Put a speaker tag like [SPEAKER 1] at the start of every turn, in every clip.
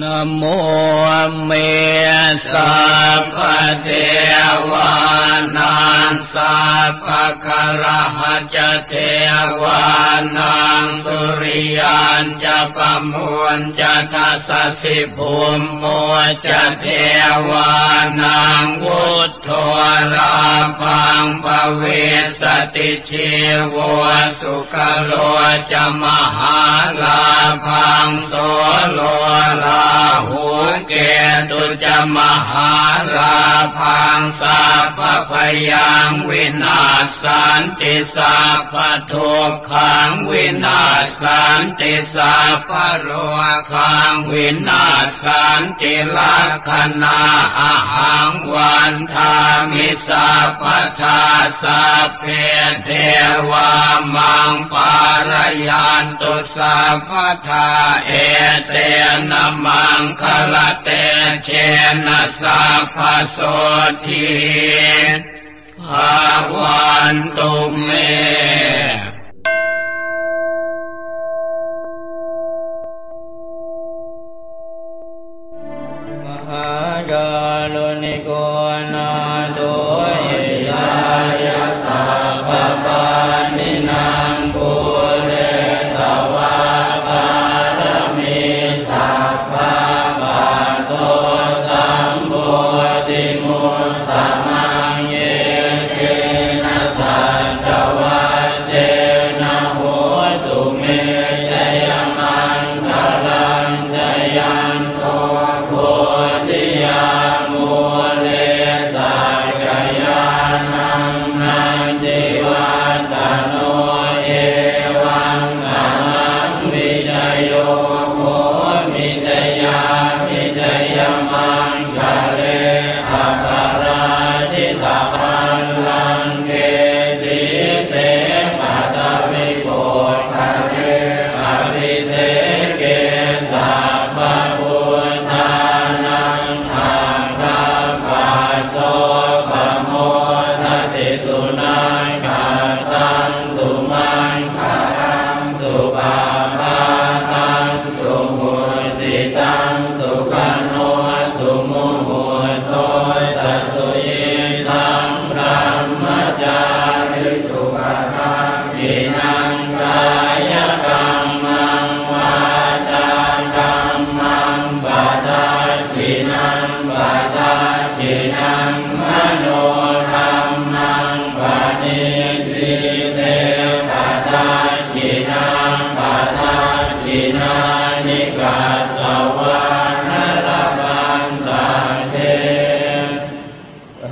[SPEAKER 1] นโมเมสัพพเทวานังสัพพะคาระหะจเทวานังสุริยันจะปมวนจะทัสสิภูมิโมจะเทวานังวุฒโทราพังปเวสติเชวสุขโลจะมหาลาพังโสโลลาหูเกตุจมหา พังสัพพยังวินาสันติสัพพทุกขังวินาสันติสัพพโรขังวินาสันติลักขณาอาหังวันทามิสัพพทาสัพเพเทวามังปารยันตุสัพพทาเอเตนะมังคลเตเชนะสัพพโสทีภาวันตุเม
[SPEAKER 2] ม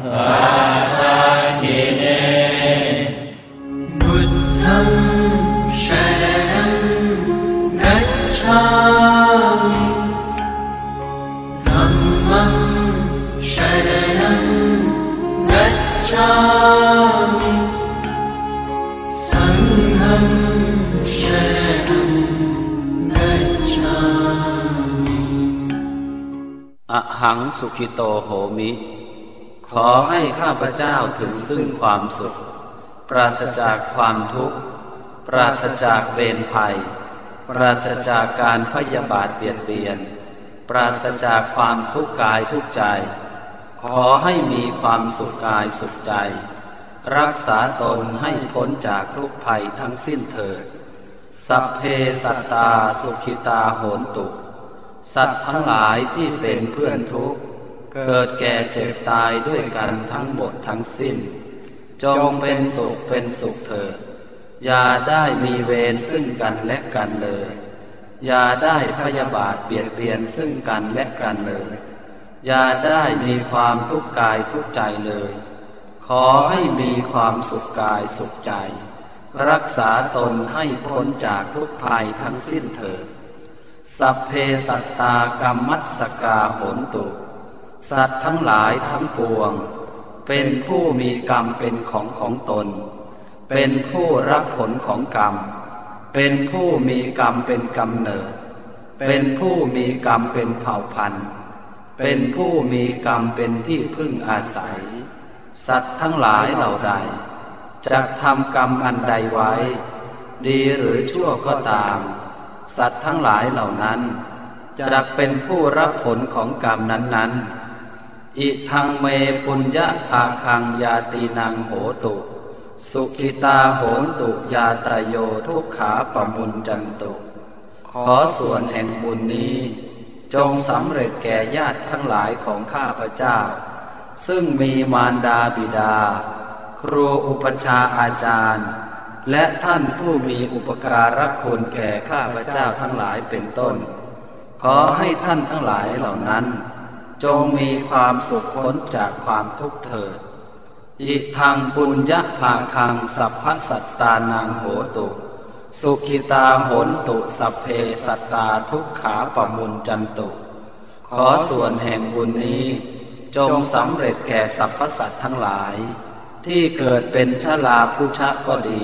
[SPEAKER 2] शरणम्
[SPEAKER 3] गच्छा शरणम् गच्छामि। सङ्घं
[SPEAKER 4] शरणम् गच्छा हां सुखितो होमि। ขอให้ข้าพเจ้าถึงซึ่งความสุข ปราศจากความทุกข์ ปราศจากเวรภัย ปราศจากการพยาบาทเบียดเบียน ปราศจากความทุกข์กายทุกใจ ขอให้มีความสุขกายสุขใจ รักษาตนให้พ้นจากทุกภัยทั้งสิ้นเถิด สัพเพสัตตาสุขิตาโหนตุ สัตว์ทั้งหลายที่เป็นเพื่อนทุกข์ เกิดแก่เจ็บตายด้วยกันทั้งหมดทั้งสิ้น จงเป็นสุขเป็นสุขเถิด อย่าได้มีเวรซึ่งกันและกันเลย อย่าได้พยาบาทเบียดเบียนซึ่งกันและกันเลย อย่าได้มีความทุกข์กายทุกข์ใจเลย ขอให้มีความสุขกายสุขใจ รักษาตนให้พ้นจากทุกภัยทั้งสิ้นเถิด สัพเพสัตตากรรมัสสกาโหนตุ สัตว์ทั้งหลายทั้งปวง เป็นผู้มีกรรมเป็นของของตน เป็นผู้รับผลของกรรม เป็นผู้มีกรรมเป็นกำเนิด เป็นผู้มีกรรมเป็นเผ่าพันธุ์ เป็นผู้มีกรรมเป็นที่พึ่งอาศัย สัตว์ทั้งหลายเหล่าใด จะทำกรรมอันใดไว้ ดีหรือชั่วก็ตาม สัตว์ทั้งหลายเหล่านั้นจะเป็นผู้รับผลของกรรมนั้นๆ อิทังเมปุญญะภาคังยาตีนังโหตุ สุขิตาโหนตุยาตโยทุกขาปมุนจันตุ ขอส่วนแห่งบุญนี้ จงสำเร็จแก่ญาติทั้งหลายของข้าพเจ้า ซึ่งมีมารดาบิดา ครูอุปชาอาจารย์ และท่านผู้มีอุปการะคุณแก่ข้าพเจ้าทั้งหลายเป็นต้น ขอให้ท่านทั้งหลายเหล่านั้น จงมีความสุขพ้นจากความทุกข์เถิด อิทังปุญญะภาคังสัพพสัตตานังโหตุ สุขิตาโหนตุสัพเพสัตตาทุกขาปมุนจันตุ ขอส่วนแห่งบุญนี้ จงสำเร็จแก่สรรพสัตว์ทั้งหลาย ที่เกิดเป็นชลาผู้ชะก็ดี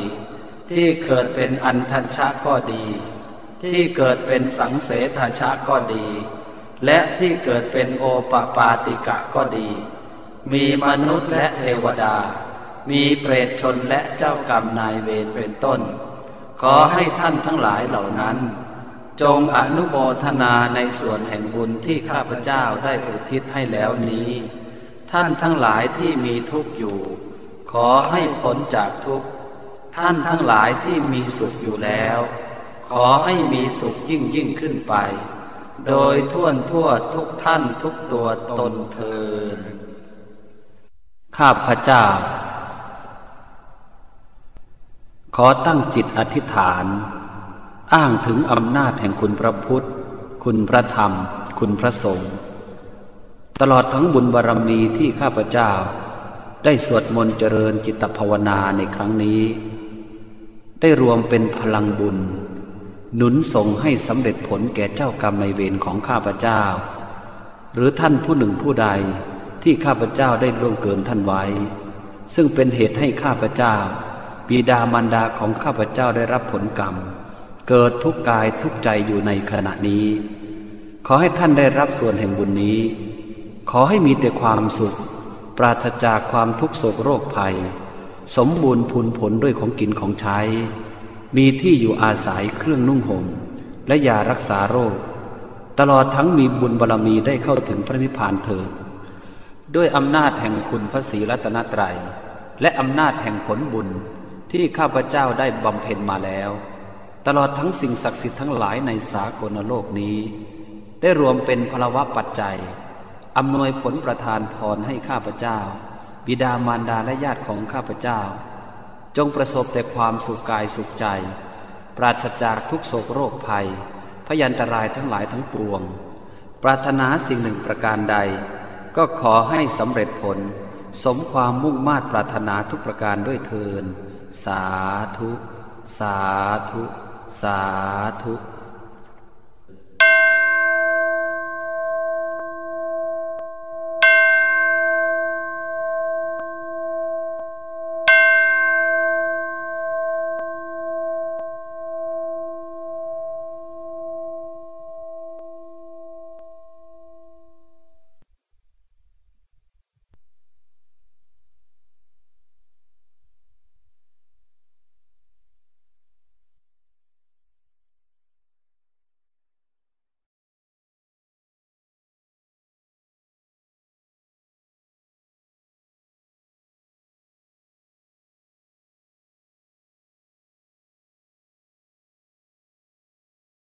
[SPEAKER 4] ที่เกิดเป็นอันทัญชะก็ดี ที่เกิดเป็นสังเสทชะก็ดี และที่เกิดเป็นโอปปาติกะก็ดี มีมนุษย์และเทวดา มีเปรตชนและเจ้ากรรมนายเวรเป็นต้น ขอให้ท่านทั้งหลายเหล่านั้น จงอนุโมทนาในส่วนแห่งบุญที่ข้าพเจ้าได้อุทิศให้แล้วนี้ ท่านทั้งหลายที่มีทุกข์อยู่ ขอให้พ้นจากทุกข์ท่านทั้งหลายที่มีสุขอยู่แล้ว ขอให้มีสุขยิ่งยิ่งขึ้นไป โดยท่วนทั่วทุกท่านทุกตัวตนเทิน ข้าพเจ้า ขอตั้งจิตอธิษฐาน อ้างถึงอำนาจแห่งคุณพระพุทธ คุณพระธรรม คุณพระสงฆ์ตลอดทั้งบุญบารรมีที่ข้าพเจ้า ได้สวดมนต์เจริญจิตภาวนาในครั้งนี้ ได้รวมเป็นพลังบุญ หนุนส่งให้สำเร็จผลแก่เจ้ากรรมในเวรของข้าพเจ้า หรือท่านผู้หนึ่งผู้ใดที่ข้าพเจ้าได้ล่วงเกินท่านไว้ ซึ่งเป็นเหตุให้ข้าพเจ้า บิดามารดาของข้าพเจ้าได้รับผลกรรม เกิดทุกกายทุกใจอยู่ในขณะนี้ ขอให้ท่านได้รับส่วนแห่งบุญนี้ ขอให้มีแต่ความสุข ปราศจากความทุกโศกโรคภัย สมบูรณ์พูนผลด้วยของกินของใช้ มีที่อยู่อาศัยเครื่องนุ่งห่มและยารักษาโรค ตลอดทั้งมีบุญบารรมีได้เข้าถึงพระนิพพานเถิดด้วยอำนาจแห่งคุณพระศรีรัตนตรัย และอำนาจแห่งผลบุญที่ข้าพเจ้าได้บำเพ็ญมาแล้ว ตลอดทั้งสิ่งศักดิ์สิทธิ์ทั้งหลายในสากลโลกนี้ ได้รวมเป็นพลวะปัจจัยอำนวยผลประทานพรให้ข้าพเจ้า บิดามารดาและญาติของข้าพเจ้า จงประสบแต่ความสุขกายสุขใจ ปราศจากทุกโศกโรคภัย พยันตรายทั้งหลายทั้งปวง ปรารถนาสิ่งหนึ่งประการใด ก็ขอให้สำเร็จผล สมความมุ่งมา่ปรารถนาทุกประการด้วยเทินสาธุ สาธุ สาธุ